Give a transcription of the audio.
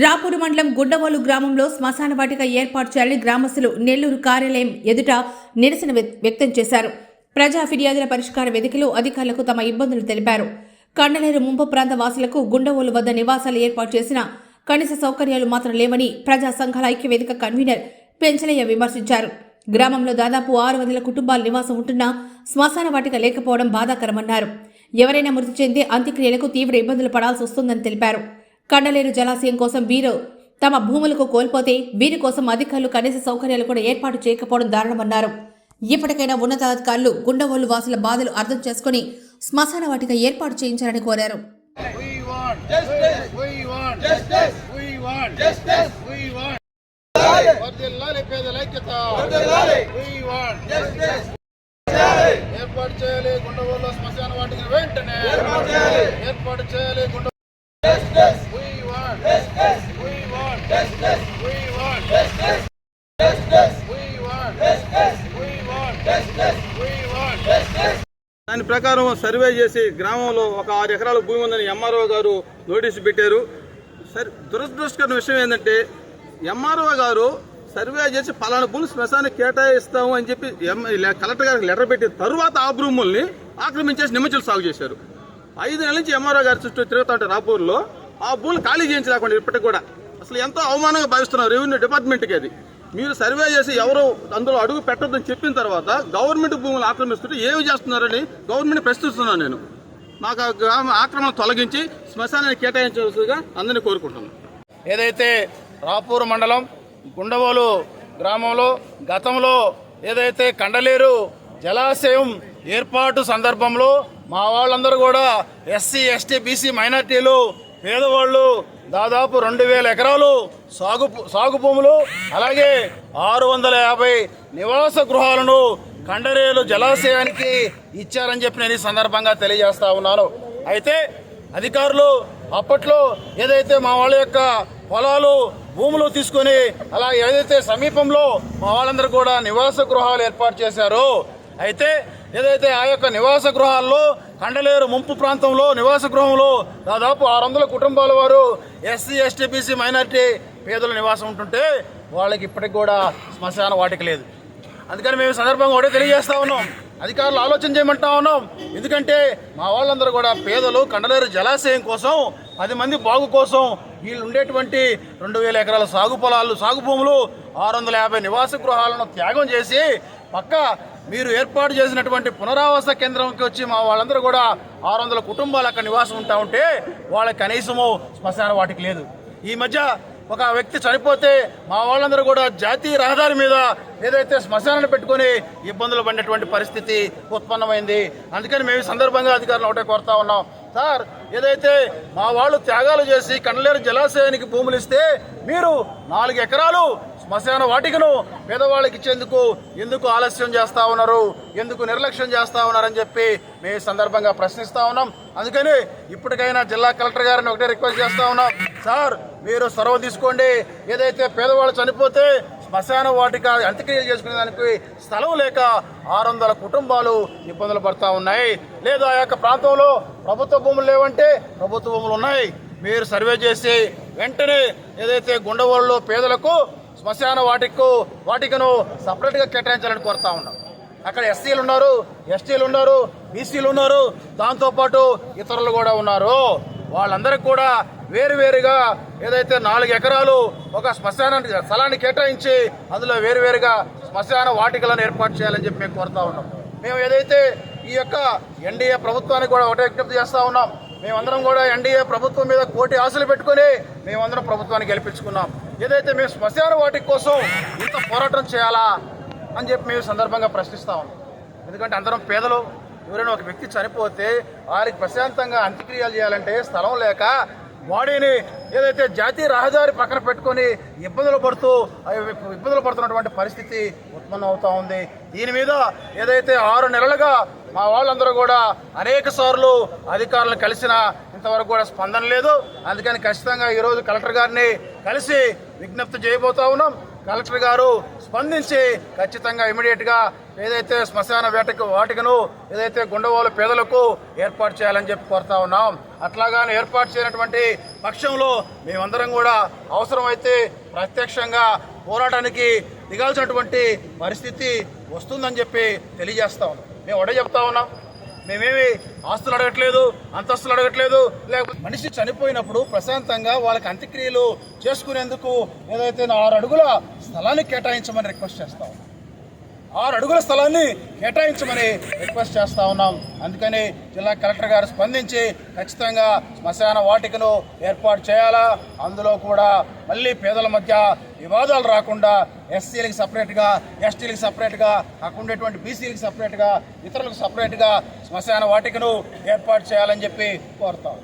రాపూరు మండలం గుండవోలు గ్రామంలో శ్మశాన వాటిక ఏర్పాటు చేయాలని గ్రామస్తులు నెల్లూరు కార్యాలయం ఎదుట నిరసన వ్యక్- వ్యక్తం చేశారు. ప్రజా ఫిర్యాదుల పరిష్కార వేదికలో అధికారులకు తమ ఇబ్బందులు తెలిపారు. కండలేరు ముంపు ప్రాంత వాసులకు గుండవోలు వద్ద నివాసాలు ఏర్పాటు చేసిన కనీస సౌకర్యాలు మాత్రం లేవని ప్రజా సంఘాల ఐక్య వేదిక కన్వీనర్ పెంచలయ్య విమర్శించారు. గ్రామంలో దాదాపు ఆరు వందల కుటుంబాల నివాసం ఉంటున్నా శ్మశాన వాటిక లేకపోవడం బాధాకరమన్నారు. ఎవరైనా మృతి చెంది అంత్యక్రియలకు తీవ్ర ఇబ్బందులు పడాల్సి వస్తుందని తెలిపారు. కండలేరు జలాశయం కోసం వీరు తమ భూములకు కోల్పోతే వీరి కోసం అధికారులు కనీస సౌకర్యాలు కూడా ఏర్పాటు చేయకపోవడం దారుణమన్నారు. ఇప్పటికైనా ఉన్నతాధికారులు గుండవోలు వాసుల బాధలు అర్థం చేసుకుని శ్మశాన వాటిక ఏర్పాటు చేయించాలని కోరారు. ఏర్పాటు చేయాలి గుండవల్లో శ్మశాన వాటికి వెంటనే ఏర్పాటు చేయాలి గుండ దాని ప్రకారం సర్వే చేసి గ్రామంలో ఒక ఆరు ఎకరాల భూమి ఉందని ఎంఆర్ఓ గారు నోటీసు పెట్టారు. సరే దురదృష్టకరమైన విషయం ఏంటంటే ఎంఆర్ఓ గారు సర్వే చేసి పలానా భూమి శ్మశానికి కేటాయిస్తాము అని చెప్పి ఎం- కలెక్టర్ గారికి లెటర్ పెట్టిన తరువాత ఆ భూముల్ని ఆక్రమించేసి నిమజ్జలు సాగు చేశారు. ఐదు నెలల నుంచి ఎంఆర్ఓ గారి చుట్టూ తిరుగుతుంటే రాపూర్లో ఆ భూములు ఖాళీ చేయించలేకుండా ఇప్పటికి కూడా అసలు ఎంతో అవమానంగా భావిస్తున్నారు రెవెన్యూ డిపార్ట్మెంట్కి అది. మీరు సర్వే చేసి ఎవరు అందులో అడుగు పెట్టొద్దని చెప్పిన తర్వాత గవర్నమెంట్ భూములు ఆక్రమిస్తుంటే ఏమి చేస్తున్నారని గవర్నమెంట్ ప్రశ్నిస్తున్నాను నేను. మాకు గ్రామ ఆక్రమణ తొలగించి శ్మశానాన్ని కేటాయించవలసిగా అందరినీ కోరుకుంటున్నాను. ఏదైతే రాపూర్ మండలం గుండవోలు గ్రామంలో గతంలో ఏదైతే కండలేరు జలాశయం ఏర్పాటు సందర్భంలో మా వాళ్ళందరూ కూడా ఎస్సీ ఎస్టీ బీసీ మైనార్టీలు పేదవాళ్ళు దాదాపు రెండు వేల ఎకరాలు సాగు సాగు భూములు అలాగే ఆరు వందల యాభై నివాస గృహాలను కండరేలు జలాశయానికి ఇచ్చారని చెప్పి నేను ఈ సందర్భంగా తెలియజేస్తా ఉన్నాను. అయితే అధికారులు అప్పట్లో ఏదైతే మా వాళ్ళ యొక్క పొలాలు భూములు తీసుకొని అలా ఏదైతే సమీపంలో మా వాళ్ళందరూ కూడా నివాస గృహాలు ఏర్పాటు చేశారో అయితే ఏదైతే ఆ యొక్క నివాస గృహాల్లో కండలేరు ముంపు ప్రాంతంలో నివాస గృహంలో దాదాపు ఆరు వందల కుటుంబాల వారు ఎస్సీ ఎస్టీ బీసీ మైనారిటీ పేదల నివాసం ఉంటుంటే వాళ్ళకి ఇప్పటికి కూడా శ్మశాన వాటిక లేదు. అందుకని మేము సందర్భంగా ఒకటే తెలియజేస్తా ఉన్నాం. అధికారులు ఆలోచన చేయమంటా ఉన్నాం. ఎందుకంటే మా వాళ్ళందరూ కూడా పేదలు కండలేరు జలాశయం కోసం పది మంది బాగు కోసం వీళ్ళు ఉండేటువంటి రెండు వేల ఎకరాల సాగు పొలాలు సాగు భూములు ఆరు వందల యాభై నివాస గృహాలను త్యాగం చేసి పక్క మీరు ఏర్పాటు చేసినటువంటి పునరావాస కేంద్రంకి వచ్చి మా వాళ్ళందరూ కూడా ఆరు వందల కుటుంబాలు అక్కడ నివాసం ఉంటా ఉంటే వాళ్ళకి కనీసము శ్మశాన వాటికి లేదు. ఈ మధ్య ఒక వ్యక్తి చనిపోతే మా వాళ్ళందరూ కూడా జాతీయ రహదారి మీద ఏదైతే శ్మశానాన్ని పెట్టుకొని ఇబ్బందులు పడినటువంటి పరిస్థితి ఉత్పన్నమైంది. అందుకని మేము సందర్భంగా అధికారులు ఒకటే కోరుతా ఉన్నాం. సార్ ఏదైతే మా వాళ్ళు త్యాగాలు చేసి కండలేరు జలాశయానికి భూములు ఇస్తే మీరు నాలుగు ఎకరాలు శ్మశాన వాటికను పేదవాళ్ళకి ఇచ్చేందుకు ఎందుకు ఆలస్యం చేస్తూ ఉన్నారు? ఎందుకు నిర్లక్ష్యం చేస్తా ఉన్నారని చెప్పి మేము ఈ సందర్భంగా ప్రశ్నిస్తా ఉన్నాం. అందుకని ఇప్పటికైనా జిల్లా కలెక్టర్ గారిని ఒకటే రిక్వెస్ట్ చేస్తూ ఉన్నాం. సార్ మీరు సొరవ తీసుకోండి. ఏదైతే పేదవాళ్ళు చనిపోతే శ్మశాన వాటిక అంత్యక్రియలు చేసుకునే దానికి స్థలం లేక ఆరు వందల కుటుంబాలు ఇబ్బందులు పడతా ఉన్నాయి. లేదు ఆ యొక్క ప్రాంతంలో ప్రభుత్వ భూములు లేవంటే ప్రభుత్వ భూములు ఉన్నాయి. మీరు సర్వే చేసి వెంటనే ఏదైతే గుండవోళ్ళలో పేదలకు శ్మశాన వాటికు వాటికను సపరేట్గా కేటాయించాలని కోరుతా ఉన్నాం. అక్కడ ఎస్సీలు ఉన్నారు ఎస్టీలు ఉన్నారు బీసీలు ఉన్నారు దాంతోపాటు ఇతరులు కూడా ఉన్నారు. వాళ్ళందరికీ కూడా వేరువేరుగా ఏదైతే నాలుగు ఎకరాలు ఒక శ్మశానాన్ని స్థలాన్ని కేటాయించి అందులో వేరువేరుగా శ్మశాన వాటికలను ఏర్పాటు చేయాలని చెప్పి మేము కోరుతా ఉన్నాం. మేము ఏదైతే ఈ యొక్క ఎన్డీఏ ప్రభుత్వానికి కూడా ఒకటే విజ్ఞప్తి చేస్తూ ఉన్నాం. మేమందరం కూడా ఎన్డీఏ ప్రభుత్వం మీద కోటి ఆశలు పెట్టుకొని మేమందరం ప్రభుత్వాన్ని గెలిపించుకున్నాం. ఏదైతే మేము శ్మశాన వాటి కోసం ఇంత పోరాటం చేయాలా అని చెప్పి మేము సందర్భంగా ప్రశ్నిస్తా ఉన్నాం. ఎందుకంటే అందరం పేదలు ఎవరైనా ఒక వ్యక్తి చనిపోతే వారికి ప్రశాంతంగా అంత్యక్రియలు చేయాలంటే స్థలం లేక బాడీని ఏదైతే జాతీయ రహదారి పక్కన పెట్టుకొని ఇబ్బందులు పడుతూ ఇబ్బందులు పడుతున్నటువంటి పరిస్థితి ఉత్పన్నం అవుతూ ఉంది. దీని మీద ఏదైతే ఆరు నెలలుగా మా వాళ్ళందరూ కూడా అనేక సార్లు అధికారులను కలిసిన ఇంతవరకు కూడా స్పందన లేదు. అందుకని ఖచ్చితంగా ఈరోజు కలెక్టర్ గారిని కలిసి విజ్ఞప్తి చేయబోతా ఉన్నాం. కలెక్టర్ గారు స్పందించి ఖచ్చితంగా ఇమీడియట్గా ఏదైతే శ్మశాన వేటకు వాటికను ఏదైతే గుండవాళ్ళ పేదలకు ఏర్పాటు చేయాలని చెప్పి కోరుతా ఉన్నాం. అట్లాగానే ఏర్పాటు చేయనటువంటి పక్షంలో మేమందరం కూడా అవసరమైతే ప్రత్యక్షంగా పోరాటానికి దిగాల్సినటువంటి పరిస్థితి వస్తుందని చెప్పి తెలియజేస్తా ఉన్నాం. మేము ఒకటే చెప్తా ఉన్నాం. మేమేమి ఆస్తులు అడగట్లేదు అంతస్తులు అడగట్లేదు లేకపోతే మనిషి చనిపోయినప్పుడు ప్రశాంతంగా వాళ్ళకి అంత్యక్రియలు చేసుకునేందుకు ఏదైతే ఆరు అడుగుల స్థలాన్ని కేటాయించమని రిక్వెస్ట్ చేస్తాం ఆరు అడుగుల స్థలాన్ని కేటాయించమని రిక్వెస్ట్ చేస్తా ఉన్నాం. అందుకని జిల్లా కలెక్టర్ గారు స్పందించి ఖచ్చితంగా శ్మశాన వాటికను ఏర్పాటు చేయాలా? అందులో కూడా మళ్ళీ పేదల మధ్య వివాదాలు రాకుండా ఎస్సీలకు సపరేట్గా ఎస్టీలకు సపరేట్గా అక్కడ ఉండేటువంటి బీసీలకు సపరేట్గా ఇతరులకు సపరేట్గా శ్మశాన వాటికను ఏర్పాటు చేయాలని చెప్పి కోరుతాం.